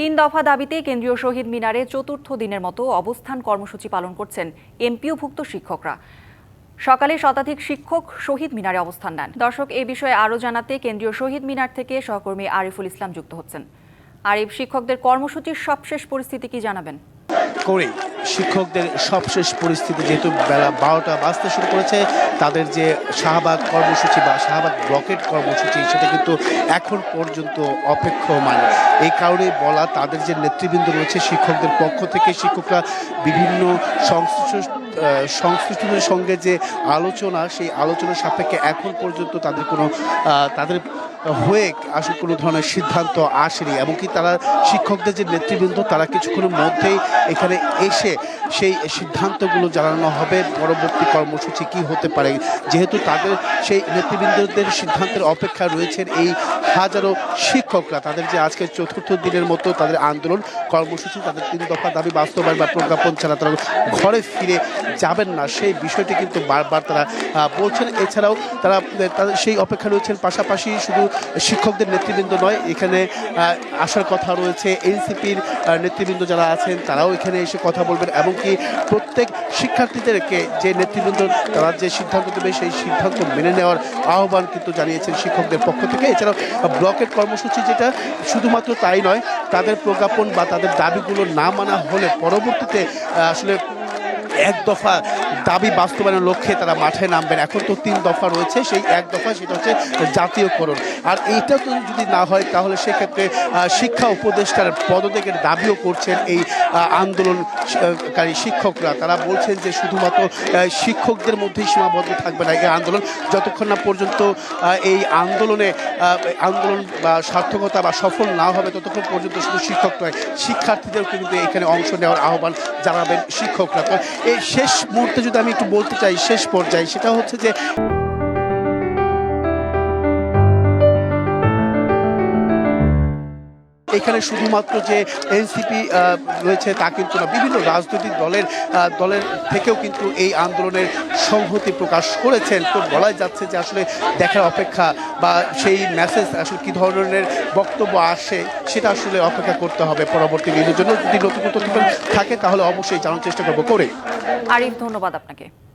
তিন দফা দাবিতে কেন্দ্রীয় শহীদ মিনারে চতুর্থ দিনের মতো অবস্থান কর্মসূচি পালন করছেন এমপিওভুক্ত শিক্ষকরা। সকালে শতাধিক শিক্ষক শহীদ মিনারে অবস্থান নেন। দর্শক, এ বিষয়ে আরও জানাতে কেন্দ্রীয় শহীদ মিনার থেকে সহকর্মী আরিফুল ইসলাম যুক্ত হচ্ছেন। আরিফ, শিক্ষকদের কর্মসূচির সবশেষ পরিস্থিতি কি জানাবেন? শিক্ষকদের সবশেষ পরিস্থিতি যেহেতু বেলা বারোটা বাজতে শুরু করেছে, তাদের যে শাহবাগ কর্মসূচি বা শাহবাগ ব্লকেট কর্মসূচি, সেটা কিন্তু এখন পর্যন্ত অপেক্ষমান। এই কারণে বলা, তাদের যে নেতৃবৃন্দ রয়েছে, শিক্ষকদের পক্ষ থেকে শিক্ষকরা বিভিন্ন সংশ্লিষ্ট সংশ্লিষ্টদের সঙ্গে যে আলোচনা, সেই আলোচনার সাপেক্ষে এখন পর্যন্ত তাদের কোনো তাদের হয়ে আসলে কোনো ধরনের সিদ্ধান্ত আসেনি, এমনকি তারা শিক্ষকদের যে নেতৃবৃন্দ, তারা কিছুক্ষণের মধ্যেই এখানে এসে সেই সিদ্ধান্তগুলো জানানো হবে। পরবর্তী কর্মসূচি কি হতে পারে? যেহেতু তাদের সেই নেতৃবৃন্দদের সিদ্ধান্তের অপেক্ষা রয়েছেন এই হাজারো শিক্ষকরা তাদের যে আজকে চতুর্থ দিনের মতো তাদের আন্দোলন, কর্মসূচি, তাদের তিন দফা দাবি বাস্তবায়ন বা প্রজ্ঞাপন ছাড়া তারা ঘরে ফিরে যাবেন না। সেই বিষয়টি কিন্তু বারবার তারা বলছেন। এছাড়াও তারা, তাদের সেই অপেক্ষা রয়েছেন পাশাপাশি শুধু শিক্ষকদের নেতৃবৃন্দ নয়, এখানে আসার কথা রয়েছে এনসিপির নেতৃবৃন্দ যারা আছেন তারাও এখানে এসে কথা বলবেন এমনকি প্রত্যেক শিক্ষার্থীদেরকে যে নেতৃবৃন্দ, তারা যে সিদ্ধান্ত দেবে সেই সিদ্ধান্ত মেনে নেওয়ার আহ্বান কিন্তু জানিয়েছেন শিক্ষকদের পক্ষ থেকে। এছাড়াও ব্লকের কর্মসূচি যেটা শুধুমাত্র তাই নয়, তাদের প্রজ্ঞাপন বা তাদের দাবিগুলো না মানা হলে পরবর্তীতে আসলে এক দফা দাবি বাস্তবায়নের লক্ষ্যে তারা মাঠে নামবেন। এখন তো তিন দফা রয়েছে, সেই এক দফা সেটা হচ্ছে জাতীয়করণ। আর এইটা তো যদি না হয়, তাহলে সেক্ষেত্রে শিক্ষা উপদেষ্টার পদত্যাগের দাবিও করছেন এই আন্দোলনকারী শিক্ষকরা। তারা বলছেন যে শুধুমাত্র শিক্ষকদের মধ্যেই সীমাবদ্ধ থাকবে না এই আন্দোলন। যতক্ষণ না পর্যন্ত এই আন্দোলনে আন্দোলন বা সার্থকতা বা সফল না হবে, ততক্ষণ পর্যন্ত শুধু শিক্ষক নয়, শিক্ষার্থীদেরও কিন্তু এখানে অংশ নেওয়ার আহ্বান জানাবেন শিক্ষকরা। তো এই শেষ মুহূর্তে যদি আমি একটু বলতে চাই শেষ পর্যায়ে সেটা হচ্ছে যে এখানে শুধুমাত্র যে এনসিপি রয়েছে তা কিন্তু না, বিভিন্ন রাজনৈতিক দলের দলের থেকেও কিন্তু এই আন্দোলনের সংহতি প্রকাশ করেছেন। তো বলাই যাচ্ছে যে আসলে দেখার অপেক্ষা বা সেই মেসেজ আসলে কী ধরনের বক্তব্য আসে সেটা আসলে অপেক্ষা করতে হবে পরবর্তী দিনের জন্য। যদি নতুন নতুন থাকে, তাহলে অবশ্যই জানার চেষ্টা করব। করে। আরিফ, ধন্যবাদ আপনাকে।